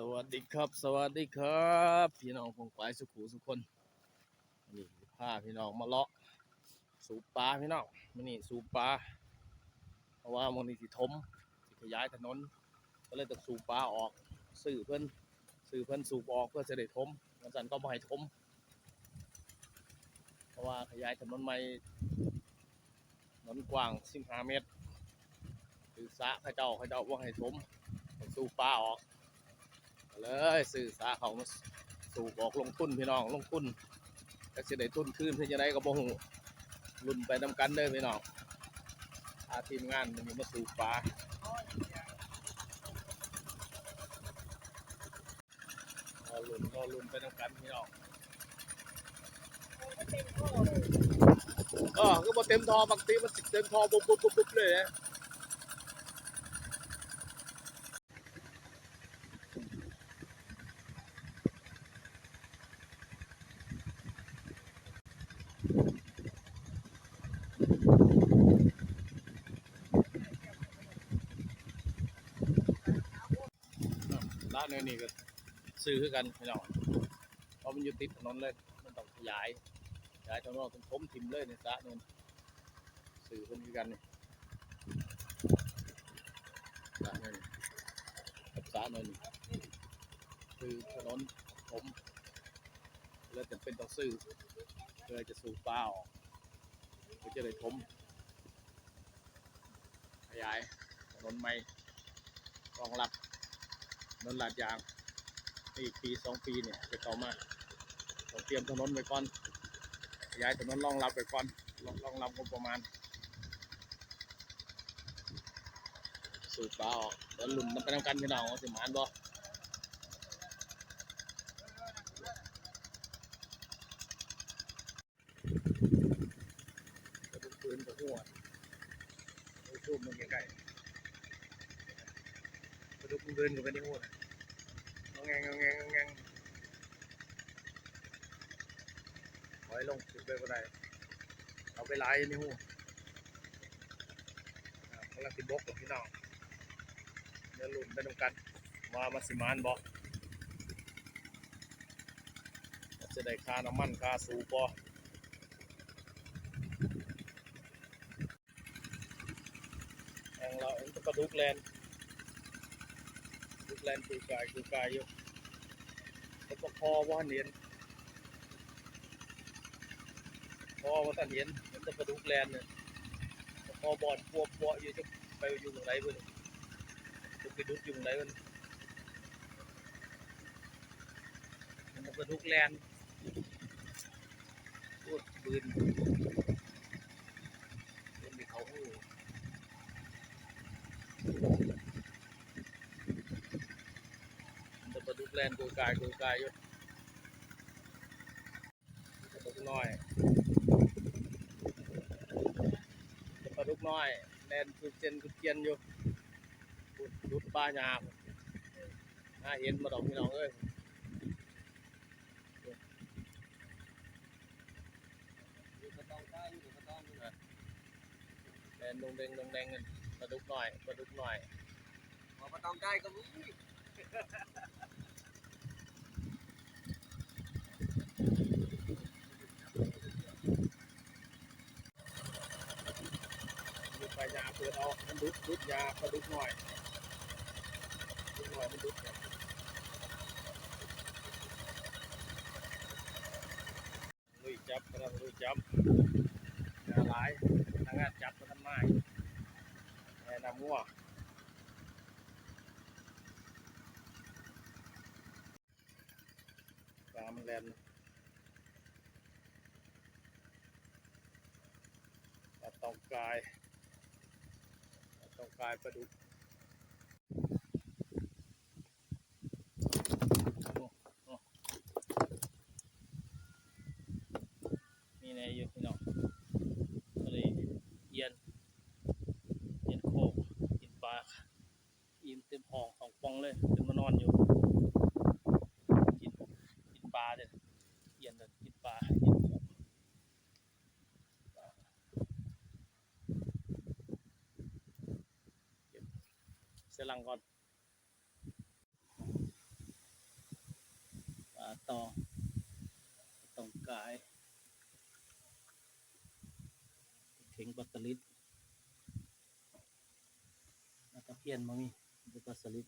สวัสดีครับ สวัสดีครับ พี่น้องพงปลายสุขุสุคนนี่พาพี่น้องมาเลาะสูบปลาพี่น้องมานี่สูบปลาเพราะว่ามันนี่สิทมสิขยายถนน ก็เลยต้องสูบปลาออกสื่อเพิ่อนสื่อเพิ่อนสูบออกเพื่อจะได้ทมมันสันก็บ่ให้ทมเพราะว่าขยายถนนใหม่ถนนกว้าง15เมตรคือสะเขาเจ้าเขาเจ้าว่าให้ทมสูบปลาออก เลยสื่อสาเขามาสูบออกลงทุนพี่น้องลงทุนก็จะได้ทุนคืนเพื่อจะได้ก็บ่ฮู้รุ่นไปนำกันเด้อพี่น้องอาทีมงานมันมีมาสูบปลารอรุ่นรอรุ่นไปนำกันพี่น้องเออก็บ่เต็มทอ บางทีมันสิเต็มทอปุ๊บปุ๊บปุ๊บปุ๊บเลยนะ ร้านนี้ก็ซื้อคือกันพี่น้องเพราะมันอยู่ติดถนนเลย มันต้องขยายขยายถนนต้องทมทิมเลยในสระนู้นซื้อเพิ่นคือกันนี่สระนู้นกับสระนู้นคือถนนผม เลยจำเป็นต้องซื้อเพื่อจะสูบปลาออกเพื่อจะได้ทมขยายถนนใหม่รองรับถนนลาดยางอีกปีสองปีเนี่ยจะเข้ามาต้องเตรียมถนนไว้ก่อนขยายถนนรองรับไว้ก่อนรองรับงบประมาณสูบปลาออกแล้วหลุมมันไปทำกันพี่น้องว่าสิหมานบ่ รูปมันใกล้ๆกระดูกมันเดินกับไปในหัวนะงงแงงงงแงงงงแงถอยลงขึ้ไปก็ได้ เอาไปไล่ในหัวกำลังติดบกกับพี่น้องเดี๋ยวลุ่นไปตรงกันมามาสิมานบอกจะได้คาน้ำมันคาสูบอ เราเองก็ปลาดุกแลนลูกแลนคือกายคือกายอยู่แต่ก็พอว่าเห็นพอว่าท่านเห็นมันจะกระดูกแลนเนี่ยแต่พอบอดพวบพวอยู่จะไปอยู่ตรงไหนเพื่อนจะไปดุกอยู่ตรงไหนเพื่อนมันกระดูกแลนพูดปืนปืนมีเขาหู จะปลาดุก แลนกูกายกูกายอยู่ปลาดุกน้อยปลาดุกน้อยแลนกุเจนกุเจียนอยู่ปุดดุดปลาหยาบน่าเห็นมาดอกพี่น้องเอ้ยแลนลงเดงลงแดงกันปลาดุกน้อยปลาดุกน้อยประตองได้ก็มี ดูไปยาเปิดเอามันดุดดุดยาปลาดุกหน่อยดุกหน่อยมันดุดลุยจับกระลุยจับยาหลายทางานจับมาทำไมแนะนำงัวตามแลนปลาตองกาย ต้องกลายปลาดุกมีในอยู่พี่น้อง เสื้ลังก่อนปลาต่องตองกายเข็งปัาสลิดแล้วก็เพี้ยนมามีปลาสลิด